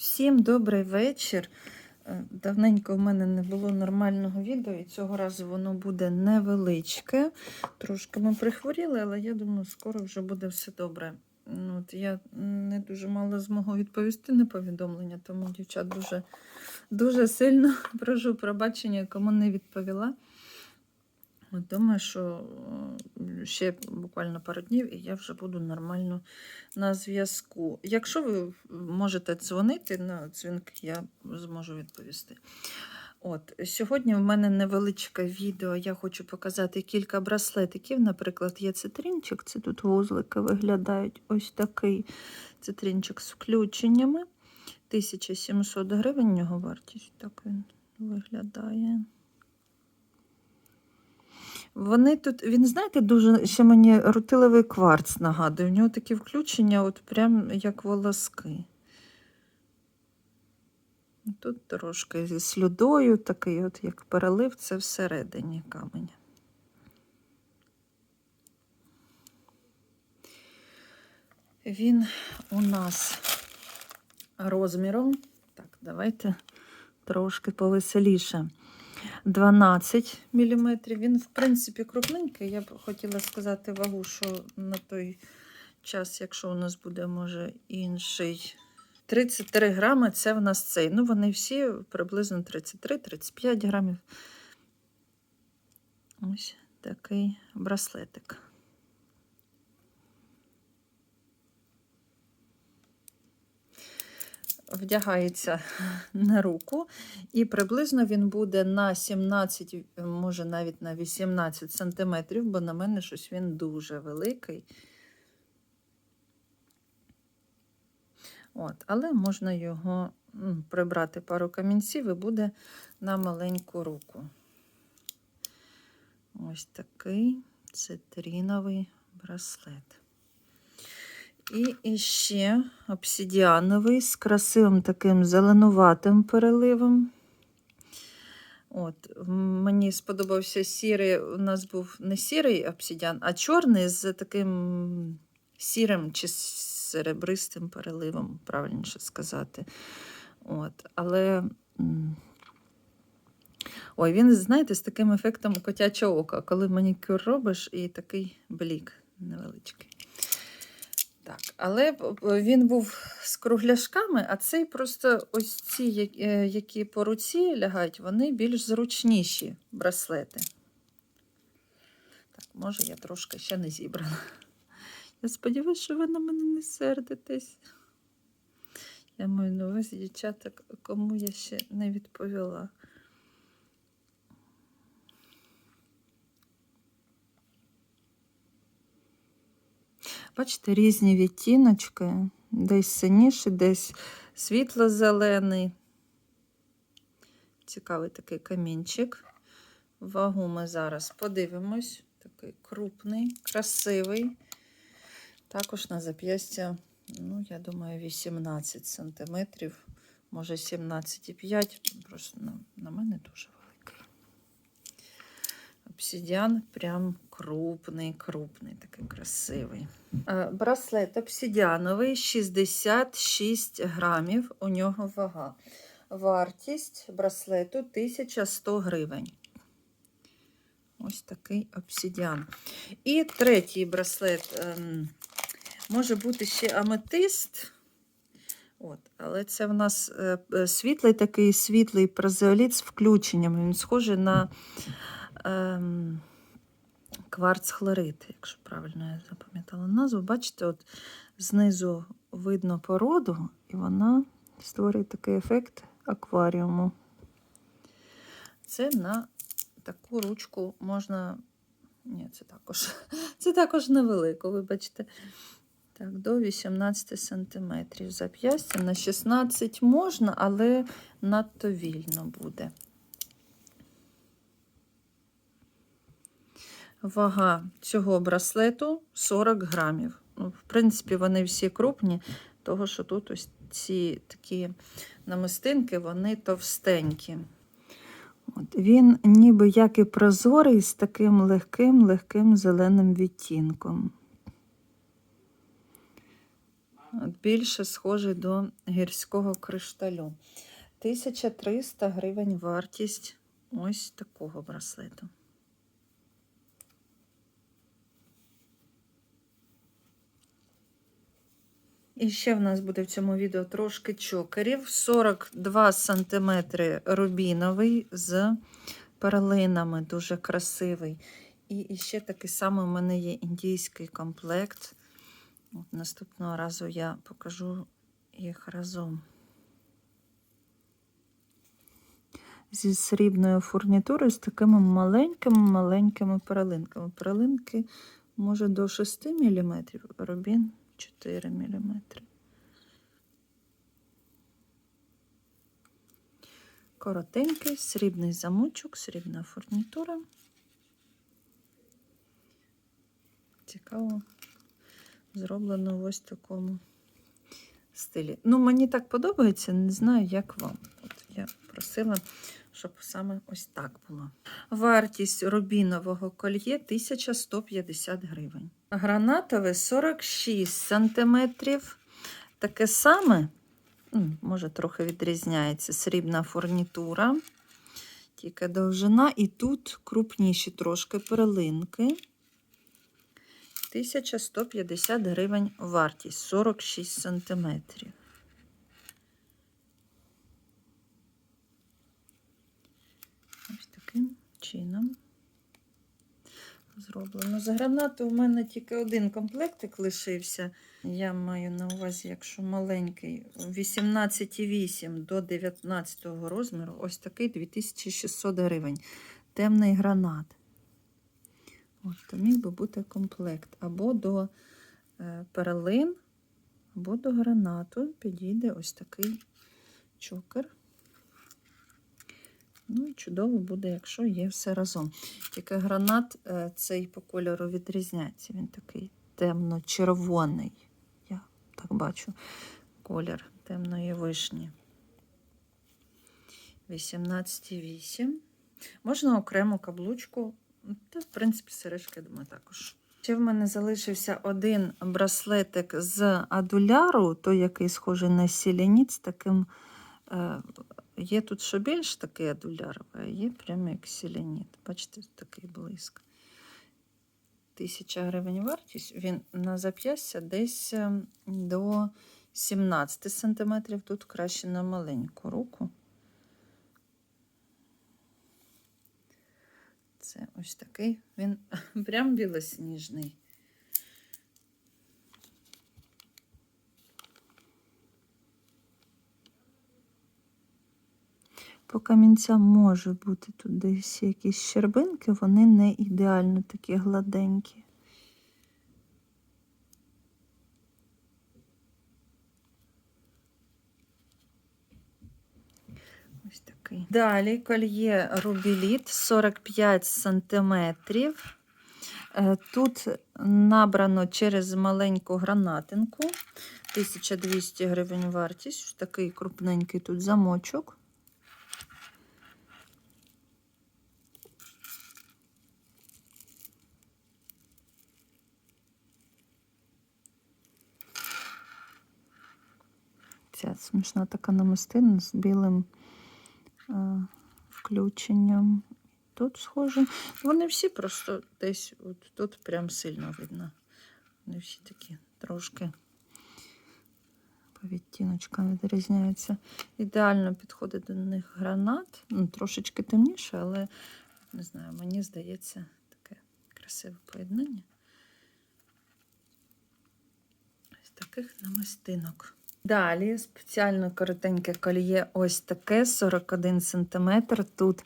Всім добрий вечір. Е, Давненько в мене не було нормального відео, і цього разу воно буде невеличке. Трошки ми прихворіли, але я думаю, скоро вже буде все добре. Ну, От я не дуже мало змогу відповісти на повідомлення, тому дівчат дуже, дуже сильно прошу пробачення, кому не відповіла. Думаю, що е, ще буквально пару днів, і я вже буду нормально на зв'язку. Якщо ви можете дзвонити на дзвінки, я зможу відповісти. От, Сьогодні в мене невеличке відео. Я хочу показати кілька браслетиків. Наприклад, є цитринчик, це тут вузлики виглядають ось такий цитринчик з включеннями. 1700 гривень його вартість. Так він виглядає. Вони тут, він, знаєте, дуже ще мені рутиловий кварц нагадує. У нього такі включення, от прям як волоски. Тут трошки зі слюдою, такий, от як перелив, це всередині каменя. Він у нас розміром. Так, давайте трошки повеселіше. 12 мм. Він, в принципі, крупненький. Я б хотіла сказати вагу, що на той час, якщо у нас буде, може, інший. 33 грами це в нас цей. Ну, вони всі приблизно 33-35 грамів. Ось такий браслетик. Вдягається на руку, і приблизно він буде на 17, може навіть на 18 сантиметрів, бо на мене щось він дуже великий. От, але можна його прибрати пару камінців і буде на маленьку руку. Ось такий цитріновий браслет. І іще обсидіановий з красивим таким зеленуватим переливом. От, Мені сподобався сірий, у нас був не сірий обсидіан, а чорний з таким сірим чи серебристим переливом, правильніше сказати. От, Але ой, він, знаєте, з таким ефектом котячого ока, коли манікюр робиш і такий блік невеличкий. Так, але він був з кругляшками, а цей просто ось ці, які по руці лягають, вони більш зручніші браслети. Так, може, я трошки ще не зібрана. Я сподіваюся, що ви на мене не сердитесь. Я маю на увазі дівчата, кому я ще не відповіла. Бачите, різні відтіночки, десь синіший, десь світло-зелений. Цікавий такий камінчик. Вагу ми зараз подивимось. Такий крупний, красивий. Також на зап'ястя, ну, я думаю, 18 сантиметрів, може 17,5. Просто на, на мене дуже великий. Обсидіан прям крупний, крупний, такий красивий. Браслет обсидіановий 66 грамів. У нього вага. Вартість браслету 1100 гривень. Ось такий обсидіан. І третій браслет ем, може бути ще аметист. От, Але це в нас е, світлий такий світлий празеоліт з включенням. Він схожий на ем, кварц хлорид, якщо правильно я запам'ятала назву. Бачите, от знизу видно породу, і вона створює такий ефект акваріуму. Це на таку ручку можна. Ні, це також це також невелико, вибачте. Так, до 18 см. Зап'ястя на 16 можна, але надто вільно буде. Вага цього браслету 40 грамів. Ну, В принципі, вони всі крупні, того що тут ось ці такі намистинки, вони товстенькі. От, Він ніби як і прозорий з таким легким-легким зеленим відтінком. От більше схожий до гірського кришталю. 1300 гривень вартість ось такого браслету. І ще в нас буде в цьому відео трошки чокерів. 42 см рубіновий з перлинами, дуже красивий. І ще такий самий у мене є індійський комплект. От Наступного разу я покажу їх разом. Зі срібною фурнітурою з такими маленькими-маленькими перлинками. Перлинки може до 6 мм, рубін 4 мм. Коротенький, срібний замочок, срібна фурнітура. Цікаво, зроблено в ось такому стилі. Ну, мені так подобається, не знаю, як вам. От я просила, щоб саме ось так було. Вартість рубінового кольє 1150 гривень. Гранатове 46 сантиметрів. Таке саме, може, трохи відрізняється срібна фурнітура, тільки довжина, і тут крупніші трошки перлинки. 1150 гривень вартість 46 сантиметрів. Ось таким чином зроблено. З гранату у мене тільки один комплектик лишився. Я маю на увазі, якщо маленький, 18,8 до 19 розміру, ось такий 2600 гривень. Темний гранат. От, то міг би бути комплект. Або до е, перлин, або до гранату підійде ось такий чокер. Ну і чудово буде, якщо є все разом. Тільки гранат е, цей по кольору відрізняється. Він такий темно-червоний. Я так бачу колір темної вишні. 18,8. Можна окрему каблучку та, в принципі, сережки, думаю, також. Ще в мене залишився один браслетик з адуляру, той, який схожий на сіленіт, з таким. Є тут що більш такий адуляр, а є прямо як сіленіт. Бачите, такий блиск. Тисяча гривень вартість. Він на зап'ястя десь ем, до 17 см. Тут краще на маленьку руку. Це ось такий, він прям білосніжний. По камінцям може бути тут десь якісь щербинки, вони не ідеально такі гладенькі. Ось такий. Далі кольє рубіліт 45 сантиметрів. Е, Тут набрано через маленьку гранатинку. 1200 гривень вартість. Такий крупненький тут замочок. Ця смішна така намистина з білим е, включенням. Тут схоже. Вони всі просто десь от тут прям сильно видно. Вони всі такі трошки по відтіночкам відрізняються. Ідеально підходить до них гранат. Ну, Трошечки темніше, але не знаю, мені здається таке красиве поєднання. Ось таких намистинок. Далі спеціально коротеньке кольє ось таке 41 см. Тут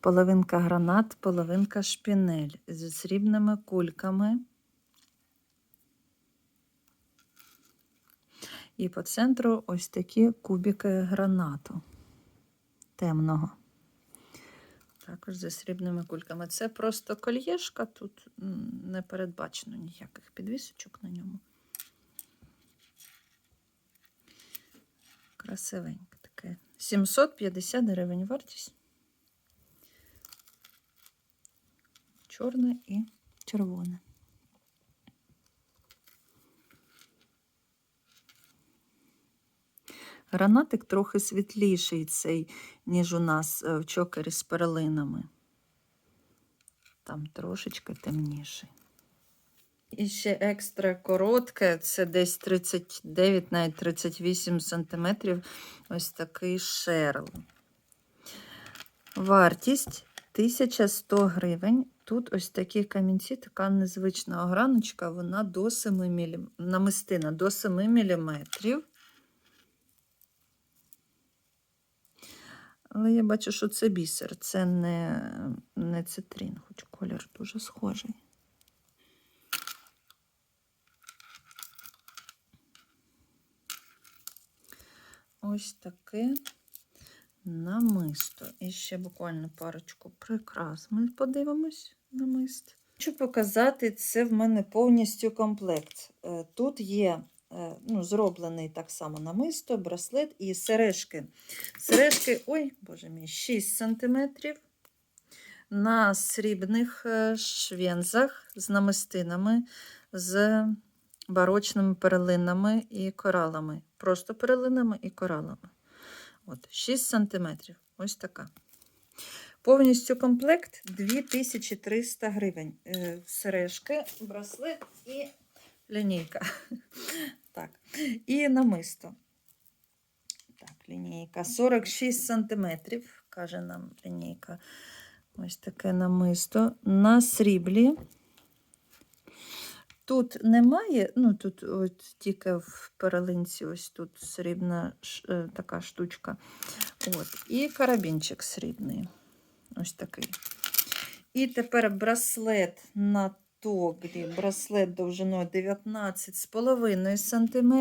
половинка гранат, половинка шпінель з срібними кульками. І по центру ось такі кубики гранату темного. Також зі срібними кульками. Це просто кольєшка, тут не передбачено ніяких підвісочок на ньому. Красивеньке таке. 750 гривень вартість. Чорне і червоне. Гранатик трохи світліший цей, ніж у нас е, в чокері з перлинами. Там трошечки темніший. І ще екстра коротке, це десь 39, навіть 38 сантиметрів. Ось такий шерл. Вартість 1100 гривень. Тут ось такі камінці, така незвична ограночка, вона до 7 мм, намистина до 7 мм. Але я бачу, що це бісер, це не, не цитрин, хоч колір дуже схожий. Ось таке намисто. І ще буквально парочку прикрас. Ми подивимось намист. Хочу показати, це в мене повністю комплект. Е, Тут є е, ну, зроблений так само намисто, браслет і сережки. Сережки, ой, боже мій, 6 см на срібних е, швензах з намистинами, з барочними перлинами і коралами. Просто перлинами і коралами. От, 6 см. Ось така. Повністю комплект 2300 гривень. Е, Сережки, браслет і лінійка. Так. І намисто. Так, лінійка 46 см, каже нам лінійка. Ось таке намисто. На сріблі. Тут немає, ну тут от тільки в перелинці ось тут срібна е, така штучка. От. І карабінчик срібний. Ось такий. І тепер браслет на тоглі. Браслет довжиною 19,5 см.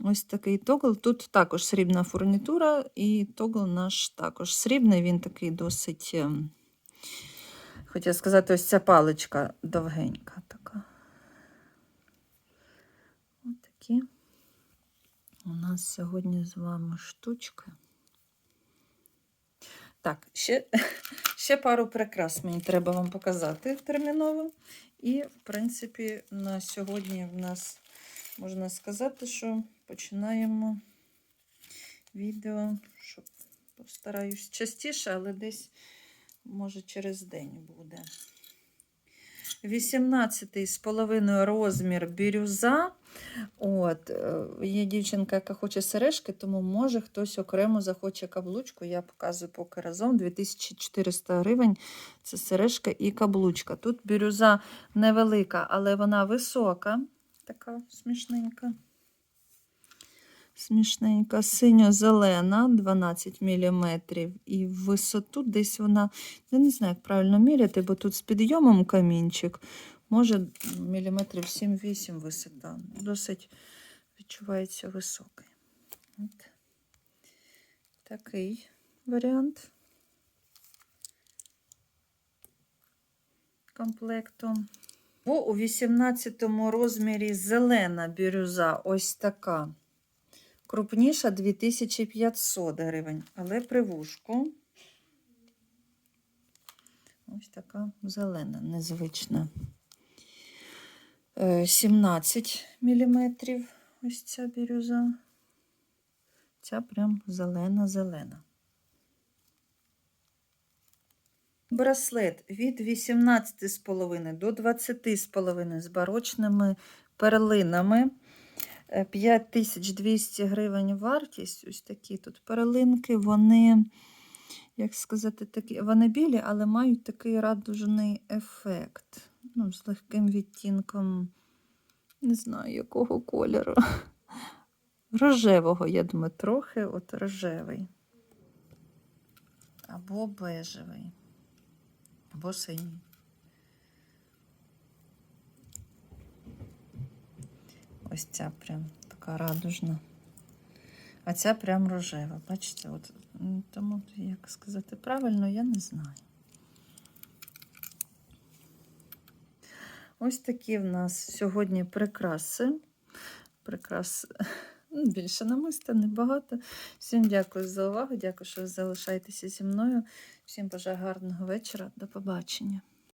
Ось такий тогл. Тут також срібна фурнітура, і тогл наш також срібний. Він такий досить. Хотіла сказати, ось ця паличка довгенька така. Ось такі у нас сьогодні з вами штучки. Так, ще, ще пару прикрас мені треба вам показати терміново. І, в принципі, на сьогодні в нас можна сказати, що починаємо відео, щоб постараюсь частіше, але десь може через день буде. 18 з половиною розмір бірюза. От, е, є дівчинка, яка хоче сережки, тому може хтось окремо захоче каблучку. Я показую поки разом 2400 гривень. Це сережка і каблучка. Тут бірюза невелика, але вона висока, така смішненька. Смішненька, синьо-зелена, 12 мм, і в висоту десь вона, я не знаю, як правильно міряти, бо тут з підйомом камінчик, може міліметрів 7-8 висота. Досить відчувається високий. От. Такий варіант комплекту. Бо у 18 розмірі зелена бірюза, ось така. Крупніша 2500 гривень, але при вушку ось така зелена, незвична. Е, 17 мм ось ця бірюза. Ця прям зелена-зелена. Браслет від 18,5 до 20,5 з барочними перлинами. Е, 5200 гривень вартість. Ось такі тут перлинки, вони, як сказати, такі, вони білі, але мають такий радужний ефект. Ну, з легким відтінком, не знаю, якого кольору. Рожевого, я думаю, трохи от рожевий. Або бежевий, або синій. Ось ця прям така радужна. А ця прям рожева. Бачите, от тому, як сказати правильно, я не знаю. Ось такі в нас сьогодні прикраси. Прикрас ну, більше намиста, небагато. Всім дякую за увагу. Дякую, що ви залишаєтеся зі мною. Всім бажаю гарного вечора. До побачення.